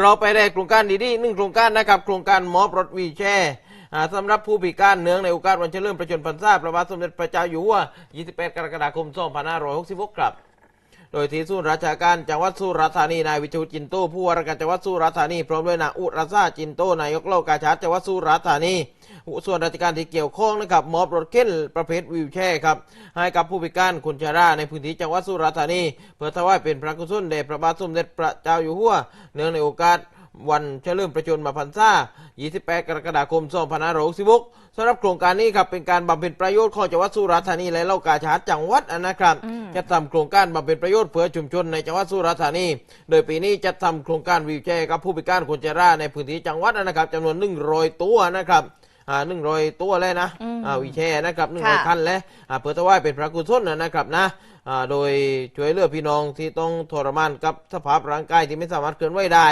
เราไปได้โครงการดีๆหนึ่งโครงการนะครับโครงการมอบรถวีแช่สำหรับผู้พิการเนืองในโอกาสวันเฉลิมพระชนมพรรษาพระบาทสมเด็จพระเจ้าอยู่หัว 28 กรกฎาคม 2566 ครับ โดยที่สุนย์ราชการจังหวัดสุราษฎร์ธานี นายวิชูจินโตผู้ว่าราชการจังหวัดสุราษฎร์ธานี พร้อมด้วยนางอุรซาจินโตนายกเล่ากาชาดจังหวัดสุราษฎร์ธานี ส่วนราชการที่เกี่ยวข้องนะครับมอบรถเข็นประเภทวีลแชร์ครับให้กับผู้พิการคนชราในพื้นที่จังหวัดสุราษฎร์ธานี เพื่อถวายเป็นพระกุศลแด่พระบาทสมเด็จพระเจ้าอยู่หัว เนื่องในโอกาสวันเฉลิมประชนมพรรษา 28 กรกฎาคม 2566สำหรับโครงการนี้ครับเป็นการบำเพ็ญประโยชน์ของจังหวัดสุราษฎร์ธานีและเล่ากาชาดจังหวัดนะครับจะทำโครงการบำเพ็ญประโยชน์เพื่อชุมชนในจังหวัดสุราษฎร์ธานี โดยปีนี้จะทำโครงการวีลแชร์กับผู้พิการคนชราในพื้นที่จังหวัดนะครับจำนวน 100 ตัวนะครับ อ่าหนึ่งร้อยตัวเลยนะอ่าวีลแชร์นะครับหนึ่งร้อยค่ะคันแล้วอ่าเพื่อถวายเป็นพระกุศลนะครับนะอ่าโดยช่วยเหลือพี่น้องที่ต้องทรมานกับสภาพร่างกายที่ไม่สามารถเคลื่อนไหวได้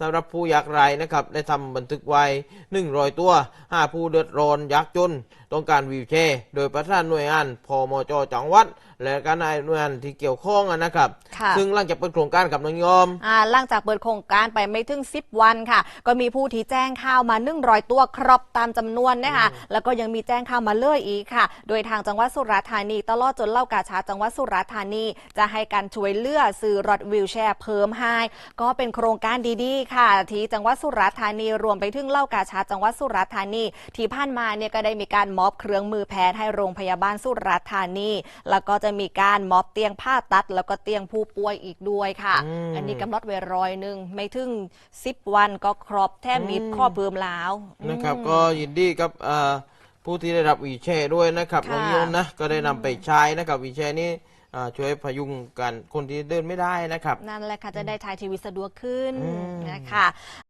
สำหรับผู้ยากไร้นะครับได้ทำบันทึกไว้100ตัวห้าผู้เดือดร้อนยากจน ต้องการวีลแชร์โดยประธานหน่วยงานพมจจังหวัด และการนายหน่วยงานที่เกี่ยวข้องนะครับค่ะซึ่งหลังจากเปิดโครงการกับน้องยอมอ่าหลังจากเปิดโครงการไปไม่ถึง 10 วันค่ะ ก็มีผู้ที่แจ้งข่าวมา100ตัวครบตามจำนวนนะคะแล้วก็ยังมีแจ้งข่าวมาเลื่อยอีกค่ะ โดยทางจังหวัดสุราษฎร์ธานี ตลอดจนเล่ากาชาดจังหวัดสุราษฎร์ธานี จะให้การช่วยเหลือซื้อรถวิวแชร์เพิ่มให้ก็เป็นโครงการดีๆ ค่ะ ที่จังหวัดสุราษฎร์ธานีรวมไปถึงเล่ากาชาดจังหวัดสุราษฎร์ธานี ที่ผ่านมาเนี่ยก็ได้มีการมอบเครื่องมือแพทย์ให้โรงพยาบาลสุราษฎร์ธานี แล้วก็จะมีการมอบเตียงผ่าตัด แล้วก็เตียงผู้ป่วยอีกด้วยค่ะอืมอันนี้กำหนดไว้ร้อยหนึ่งไม่ถึงสิบวันก็ครบแทบมิดอืมข้อเพิ่มแล้วนะครับอืมก็ยินดีกับอ่าผู้ที่ได้รับวีลแชร์ด้วยนะครับค่ะน้องยมนะก็ได้นำไปใช้นะครับวีลแชร์นี้อ่าช่วยพยุงกันคนที่เดินไม่ได้นะครับ นั่นแหละค่ะ จะได้ถ่ายทีวีสะดวกขึ้นอืมนะคะ